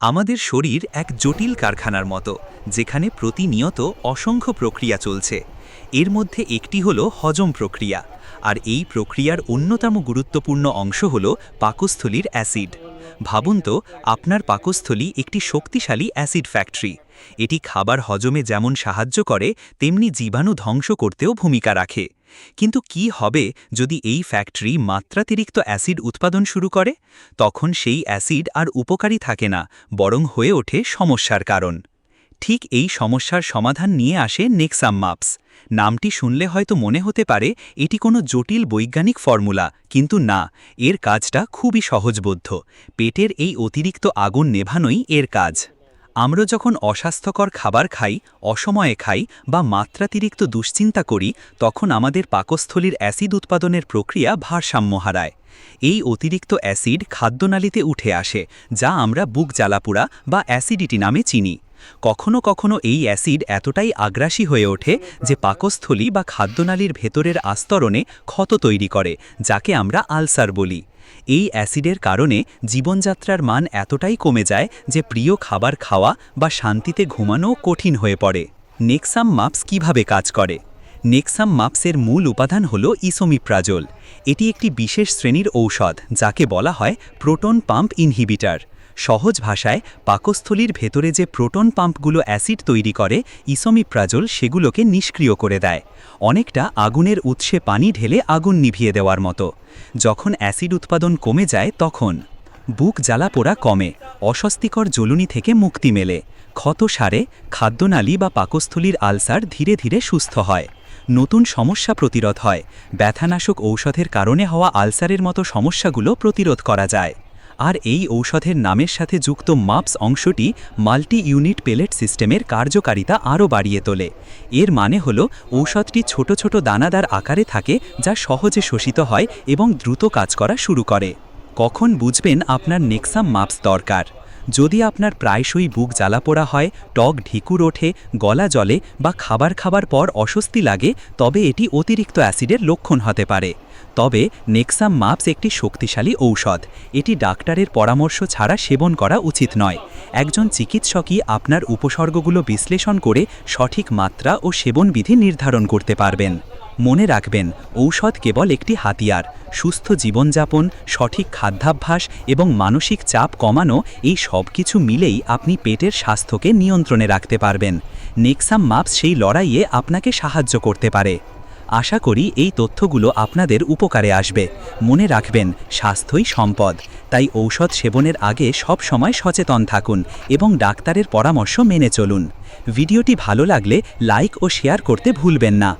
আমাদের শরীর এক জটিল কারখানার মতো, যেখানে প্রতিনিয়ত অসংখ্য প্রক্রিয়া চলছে। এর মধ্যে একটি হল হজম প্রক্রিয়া, আর এই প্রক্রিয়ার অন্যতম গুরুত্বপূর্ণ অংশ হল পাকস্থলীর অ্যাসিড। ভাবুন তো, আপনার পাকস্থলী একটি শক্তিশালী অ্যাসিড ফ্যাক্টরি। এটি খাবার হজমে যেমন সাহায্য করে, তেমনি জীবাণু ধ্বংস করতেও ভূমিকা রাখে। কিন্তু কি হবে যদি এই ফ্যাক্টরি মাত্রাতিরিক্ত অ্যাসিড উৎপাদন শুরু করে? তখন সেই অ্যাসিড আর উপকারী থাকে না, বরং হয়ে ওঠে সমস্যার কারণ। ঠিক এই সমস্যার সমাধান নিয়ে আসে নেক্সাম মাপস। নামটি শুনলে হয়তো মনে হতে পারে এটি কোনো জটিল বৈজ্ঞানিক ফর্মুলা, কিন্তু না, এর কাজটা খুবই সহজবোধ্য। পেটের এই অতিরিক্ত আগুন নেভানোই এর কাজ। আমরা যখন অস্বাস্থ্যকর খাবার খাই, অসময়ে খাই বা মাত্রাতিরিক্ত দুশ্চিন্তা করি, তখন আমাদের পাকস্থলীর অ্যাসিড উৎপাদনের প্রক্রিয়া ভারসাম্য হারায়। এই অতিরিক্ত অ্যাসিড খাদ্যনালীতে উঠে আসে, যা আমরা বুক জ্বালাপুড়া বা অ্যাসিডিটি নামে চিনি। কখনো কখনো এই অ্যাসিড এতটাই আগ্রাসী হয়ে ওঠে যে পাকস্থলী বা খাদ্যনালীর ভেতরের আস্তরণে ক্ষত তৈরি করে, যাকে আমরা আলসার বলি। এই অ্যাসিডের কারণে জীবনযাত্রার মান এতটাই কমে যায় যে প্রিয় খাবার খাওয়া বা শান্তিতে ঘুমানো কঠিন হয়ে পড়ে। নেক্সাম মাপস কীভাবে কাজ করে? নেক্সাম মাপসের মূল উপাদান হল ইসোমিপ্রাজোল। এটি একটি বিশেষ শ্রেণির ঔষধ, যাকে বলা হয় প্রোটন পাম্প ইনহিবিটার। সহজ ভাষায় পাকস্থলীর ভেতরে যে প্রোটন পাম্পগুলো অ্যাসিড তৈরি করে, ইসোমিপ্রাজোল সেগুলোকে নিষ্ক্রিয় করে দেয়। অনেকটা আগুনের উৎসে পানি ঢেলে আগুন নিভিয়ে দেওয়ার মতো। যখন অ্যাসিড উৎপাদন কমে যায়, তখন বুক জ্বালা পোড়া কমে, অস্বস্তিকর জ্বলুনি থেকে মুক্তি মেলে, ক্ষত সারে, খাদ্যনালী বা পাকস্থলীর আলসার ধীরে ধীরে সুস্থ হয়। নতুন সমস্যা প্রতিরোধ হয়, ব্যথানাশক ঔষধের কারণে হওয়া আলসারের মতো সমস্যাগুলো প্রতিরোধ করা যায়। আর এই ঔষধের নামের সাথে যুক্ত মাপস অংশটি মাল্টি ইউনিট পেলেট সিস্টেমের কার্যকারিতা আরও বাড়িয়ে তোলে। এর মানে হল, ঔষধটি ছোট ছোট দানাদার আকারে থাকে, যা সহজে শোষিত হয় এবং দ্রুত কাজ করা শুরু করে। কখন বুঝবেন আপনার নেক্সাম মাপস দরকার? যদি আপনার প্রায়শই বুক জ্বালাপোড়া হয়, টক ঢিকুর ওঠে, গলা জলে বা খাবার খাবার পর অস্বস্তি লাগে, তবে এটি অতিরিক্ত অ্যাসিডের লক্ষণ হতে পারে। তবে নেক্সাম মাপস একটি শক্তিশালী ঔষধ। এটি ডাক্তারের পরামর্শ ছাড়া সেবন করা উচিত নয়। একজন চিকিৎসকই আপনার উপসর্গগুলো বিশ্লেষণ করে সঠিক মাত্রা ও সেবনবিধি নির্ধারণ করতে পারবেন। মনে রাখবেন, ঔষধ কেবল একটি হাতিয়ার। সুস্থ জীবনযাপন, সঠিক খাদ্যাভ্যাস এবং মানসিক চাপ কমানো, এই সব কিছু মিলেই আপনি পেটের স্বাস্থ্যকে নিয়ন্ত্রণে রাখতে পারবেন। নেক্সাম মাপস সেই লড়াইয়ে আপনাকে সাহায্য করতে পারে। আশা করি এই তথ্যগুলো আপনাদের উপকারে আসবে। মনে রাখবেন, স্বাস্থ্যই সম্পদ। তাই ঔষধ সেবনের আগে সব সময় সচেতন থাকুন এবং ডাক্তারের পরামর্শ মেনে চলুন। ভিডিওটি ভালো লাগলে লাইক ও শেয়ার করতে ভুলবেন না।